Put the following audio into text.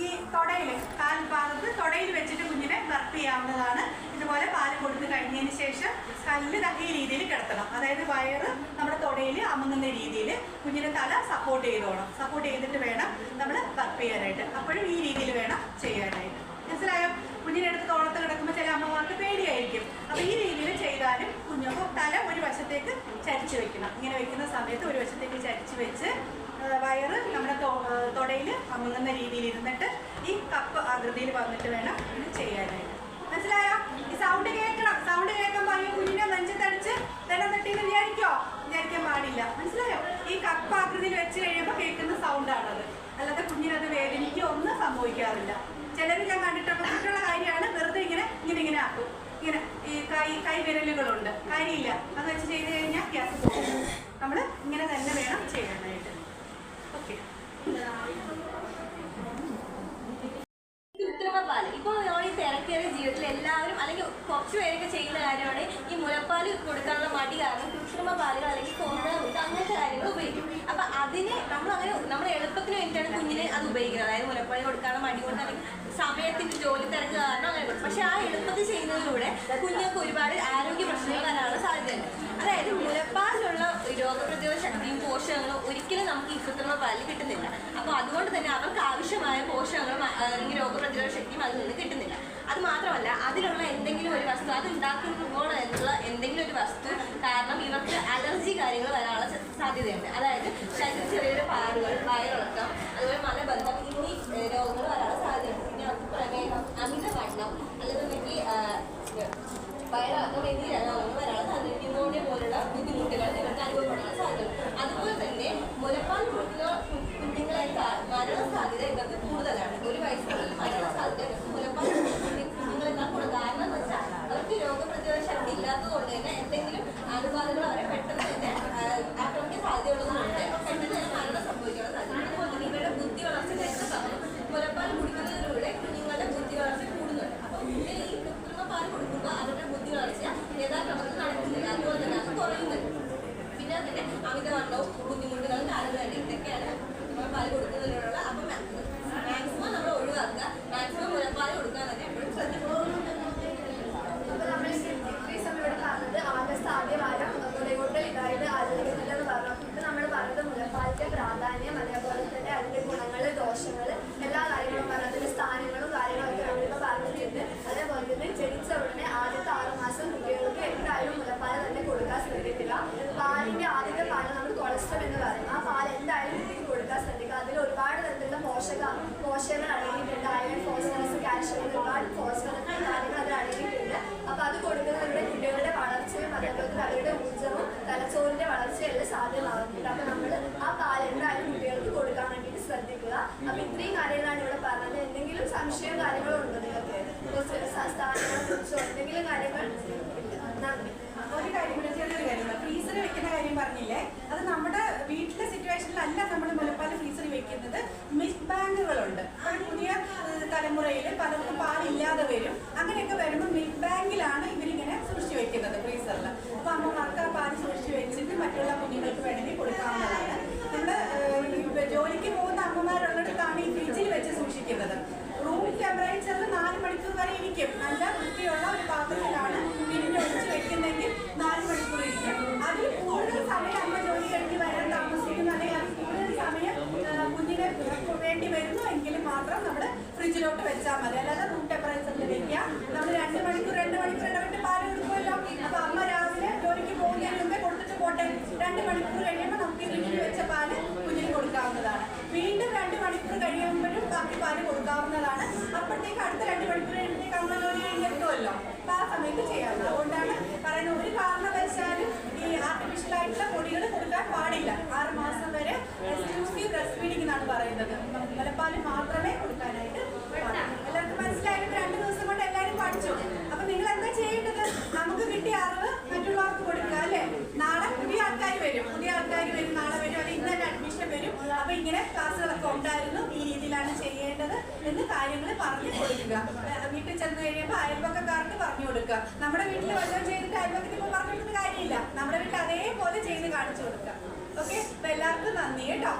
ഈ തൊടയിൽ കാൽ ഭാഗത്ത് തൊടയിൽ വെച്ചിട്ട് കുഞ്ഞിനെ ബർപ്പ് ചെയ്യാവുന്നതാണ് ഇതുപോലെ പാൽ കൊടുത്ത് കഴിഞ്ഞതിന് ശേഷം കല്ല് തകിയ രീതിയിൽ കിടത്തണം. അതായത് വയറ് നമ്മുടെ തൊടയിൽ അമങ്ങുന്ന രീതിയിൽ കുഞ്ഞിനെ തല സപ്പോർട്ട് ചെയ്തോണം. സപ്പോർട്ട് ചെയ്തിട്ട് വേണം നമ്മൾ ബർപ്പ് ചെയ്യാനായിട്ട് അപ്പോഴും ഈ രീതിയിൽ വേണം ചെയ്യാനായിട്ട്. മനസ്സിലായോ? കുഞ്ഞിനെ എടുത്ത് തോളത്ത് കിടക്കുമ്പോൾ ചില അമ്മമാർക്ക് പേടിയായിരിക്കും. അപ്പോൾ ഈ രീതിയിൽ ചെയ്താലും കുഞ്ഞു തല ഒരു വശത്തേക്ക് ചരിച്ചു വെക്കണം. ഇങ്ങനെ വെക്കുന്ന സമയത്ത് ഒരു വശത്തേക്ക് ചരിച്ചു വെച്ച് തൊടയിൽ അമുങ്ങുന്ന രീതിയിൽ ഇരുന്നിട്ട് ഈ കപ്പ് ആകൃതിയിൽ വന്നിട്ട് വേണം ഇത് ചെയ്യാനായിട്ട്. മനസ്സിലായോ? ഈ സൗണ്ട് കേൾക്കണം. സൗണ്ട് കേൾക്കുമ്പോൾ ഈ കുഞ്ഞിനെ നെഞ്ചത്തടിച്ച് തന്നെ തട്ടിന്ന് വിചാരിക്കോ? വിചാരിക്കാൻ പാടില്ല. മനസ്സിലായോ? ഈ കപ്പ് ആകൃതിയിൽ വെച്ച് കഴിയുമ്പോൾ കേൾക്കുന്ന സൗണ്ടാണത് അല്ലാതെ കുഞ്ഞിനത് വേദനിക്കോ ഒന്നും സംഭവിക്കാറില്ല. ചിലർ ഞാൻ കണ്ടിട്ടുള്ള കാര്യമാണ് വെറുതെ ഇങ്ങനെ ഇങ്ങനെ ഇങ്ങനെ ആക്കും. ഇങ്ങനെ ഈ കൈ കൈ വിരലുകളുണ്ട് കാര്യമില്ല. അത് വെച്ച് ചെയ്ത് കഴിഞ്ഞാൽ ഗ്യാസ് പോകും. നമ്മൾ ഇങ്ങനെ തന്നെ വേണം ചെയ്യാനായിട്ട് ഓക്കെ കൃത്രിമ പാൽ ഇപ്പൊ നമ്മൾ ഈ തിരക്കേറിയ ജീവിതത്തിൽ എല്ലാവരും അല്ലെങ്കിൽ കുറച്ച് പേരൊക്കെ ചെയ്യുന്ന കാര്യമാണ്. ഈ മുലപ്പാൽ കൊടുക്കാനുള്ള മടി കാരണം കൃത്രിമ പാലുകൾ അല്ലെങ്കിൽ മുട്ട അങ്ങനത്തെ കാര്യങ്ങൾ ഉപയോഗിക്കും. അപ്പൊ അതിന് നമ്മൾ അങ്ങനെ നമ്മൾ എളുപ്പത്തിന് വേണ്ടിയിട്ടാണ് കുഞ്ഞിന് അത് ഉപയോഗിക്കുന്നത്. അതായത് മുലപ്പാൽ കൊടുക്കാനുള്ള മടി കൊണ്ട് അല്ലെങ്കിൽ സമയത്തിന്റെ ജോലി തിരക്ക് കാരണം അങ്ങനെ കൊടുക്കും. പക്ഷെ ആ എളുപ്പത്തിൽ ചെയ്യുന്നതിലൂടെ കുഞ്ഞുങ്ങൾക്ക് ഒരുപാട് ആരോഗ്യ പ്രശ്നങ്ങൾ വരാനുള്ള സാധ്യതയുണ്ട്. അതായത് മുലപ്പാലിലുള്ള രോഗപ്രതിരോധ ശക്തിയും പോഷകങ്ങളും ഒരിക്കലും നമുക്ക് ഈ കൃത്രിമ പാലിൽ കിട്ടുന്നില്ല. അപ്പോൾ അതുകൊണ്ട് തന്നെ അവർക്ക് ആവശ്യമായ പോഷകങ്ങളും അല്ലെങ്കിൽ രോഗപ്രതിരോധ ശക്തിയും അതിൽ നിന്ന് അത് മാത്രമല്ല അതിലുള്ള എന്തെങ്കിലും ഒരു വസ്തു അത് ഉണ്ടാക്കുമ്പോൾ എന്നുള്ള എന്തെങ്കിലും ഒരു വസ്തു കാരണം ഇവർക്ക് അലർജി കാര്യങ്ങൾ വരാനുള്ള സാധ്യതയുണ്ട്. അതായത് ശരീരത്തിൽ ചെറിയൊരു പാടുകൾ വയറിളക്കം ഇരിക്കും. നല്ല വൃത്തിയുള്ള ഒരു പാത്രത്തിലാണ് പിരിഞ്ഞ് ഒഴിച്ച് വെക്കുന്നെങ്കിൽ നാല് മണിക്കൂർ ഇരിക്കും. അതിൽ കൂടുതൽ സമയം അമ്മ ജോലി കഴിഞ്ഞ് വരാൻ താമസിക്കുന്ന അല്ലെങ്കിൽ അതിൽ കൂടുതൽ സമയം കുഞ്ഞിന് വേണ്ടി വരുന്നു എങ്കിൽ മാത്രം നമ്മൾ ഫ്രിഡ്ജിലോട്ട് വെച്ചാൽ മതി. അല്ലാതെ റൂം ടെമ്പറേച്ചറിൽ വെക്കുക നമ്മൾ രണ്ട് മണിക്കൂർ രണ്ട് മണിക്കൂർ ഇടവിട്ട് പാൽ കൊടുക്കുമല്ലോ അപ്പൊ അമ്മ രാവിലെ ജോലിക്ക് പോകുന്നതിന് മുമ്പേ കൊടുത്തിട്ട് പോട്ടെ രണ്ട് മണിക്കൂർ കഴിയുമ്പോൾ നമുക്ക് ഈ ഫ്രിഡ്ജിൽ വെച്ച പാൽ കുഞ്ഞിന് കൊടുക്കാവുന്നതാണ് വീണ്ടും രണ്ട് മണിക്കൂർ കഴിയുമ്പോഴും ബാക്കി പാൽ കൊടുക്കാവുന്നതാണ് അപ്പോഴത്തേക്ക് അടുത്ത രണ്ട് മണിക്കൂർ കഴിയുമ്പോഴത്തേക്ക് അമ്മ ജോലി കഴിഞ്ഞെത്തുമല്ലോ അപ്പൊ ആ സമയത്ത് ചെയ്യാവുന്നത് അതുകൊണ്ടാണ് പറയുന്നത് ഒരു കാരണവശാലും ഈ ആർട്ടിഫിഷ്യൽ ആയിട്ടുള്ള പൊടികൾ കൊടുക്കാൻ പാടില്ല. ആറ് മാസം വരെ എക്സ്ക്ലൂസീവ് ബ്രസ്റ്റ് ഫീഡിംഗ് എന്നാണ് പറയുന്നത്. മുലപ്പാൽ മാത്രമേ കൊടുക്കാനായിട്ട്. എല്ലാവർക്കും മനസ്സിലായിട്ട് രണ്ട് ദിവസം കൊണ്ട് എല്ലാവരും പഠിച്ചു. അപ്പൊ നിങ്ങൾ എന്താ ചെയ്യേണ്ടത്? നമുക്ക് കിട്ടിയ അറിവ് മറ്റുള്ളവർക്ക് കൊടുക്കുക അല്ലെ? നാളെ പുതിയ ആൾക്കാർ വരും. പുതിയ ആൾക്കാർ വരും നാളെ വരും. അല്ലെങ്കിൽ ഇന്ന് തന്നെ അഡ്മിഷൻ വരും. അപ്പൊ ഇങ്ങനെ ക്ലാസ്സുകളൊക്കെ ഉണ്ടായിരുന്നു. ഈ രീതിയിലാണ് ചെയ്യേണ്ടത് എന്ന് കാര്യങ്ങൾ പറഞ്ഞു കൊടുക്കുക. വീട്ടിൽ ചെന്ന് കഴിയുമ്പോൾ അയൽപക്കക്കാർക്ക് പറഞ്ഞു കൊടുക്കുക. നമ്മുടെ വീട്ടിൽ വല്ലതും ചെയ്തിട്ട് അയൽപക്കത്തിൽ പറഞ്ഞു കൊടുക്കുക ഓക്കെ അപ്പൊ എല്ലാവർക്കും നന്ദി കേട്ടോ.